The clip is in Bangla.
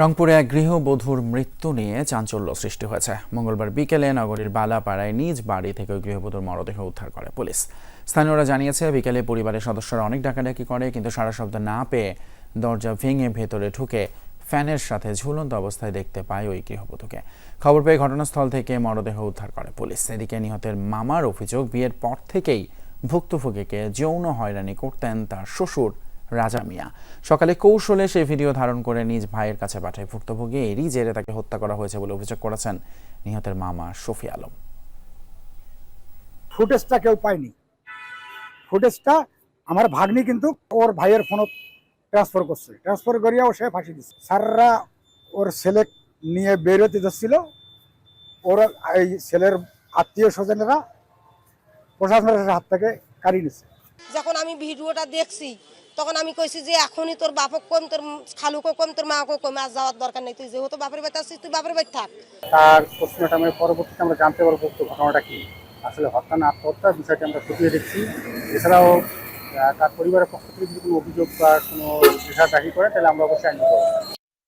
রংপুরে এক গৃহবধূর মৃত্যু নিয়ে চাঞ্চল্য সৃষ্টি হয়েছে। মঙ্গলবার বিকেলে নগরীর বালাপাড়ায় নিজ বাড়ি থেকে ওই গৃহবধূর মরদেহ উদ্ধার করে পুলিশ। স্থানীয়রা জানিয়েছে, বিকেলে পরিবারের সদস্যরা অনেক ডাকাডাকি করে, কিন্তু সারা শব্দ না পেয়ে দরজা ভেঙে ভেতরে ঢুকে ফ্যানের সাথে ঝুলন্ত অবস্থায় দেখতে পায় ওই গৃহবধূকে। খবর পেয়ে ঘটনাস্থল থেকে মরদেহ উদ্ধার করে পুলিশ। এদিকে নিহতের মামার অভিযোগ, বিয়ের পর থেকেই ভুক্তভোগীকে যৌন হয়রানি করতেন তার শ্বশুর রাজা মিয়া। সকালে কৌশলে সেই ভিডিও ধারণ করে নিজ ভাইয়ের কাছে পাঠায়। ভুক্তভোগী এরই জেরে তাকে হত্যা করা হয়েছে বলে অভিযোগ করেছেন নিহতের মামা শফি আলম। ফুটেজটা কেউ পায়নি। ফুটেজটা আমার ভাগ্নি কিন্তু ওর ভাইয়ের ফোন ট্রান্সফার করছে। ট্রান্সফার করিয়া ও সে ফাঁসি দিচ্ছে স্যাররা ওর ছেলে নিয়ে বেরোতে যাচ্ছিল। ওর এই ছেলের আত্মীয় স্বজনেরা প্রশাসনের হাত থেকে কাড়ি নিচ্ছে যখন আমি ভিডিওটা দেখছি তখন আমি কইছি যে এখনই তোর বাপক কম, তোর খালুকও কম, তোর মাকো কম, আর যাওয়ার দরকার নেই। তুই যেহেতু বাপের বাড়িতে আসছিস তুই বাপের বাড়ি থাক। তার পোস্টমর্টমের পরবর্তীতে আমরা জানতে পারব ঘটনাটা কি? আসলে হত্যা না আত্মহত্যা বিষয়টি আমরা খতিয়ে দেখছি। এছাড়াও তার পরিবারের পক্ষ থেকে যদি কোনো অভিযোগ বা কোনো বিষয় দাবি করে, তাহলে আমরা অবশ্যই আইন করব।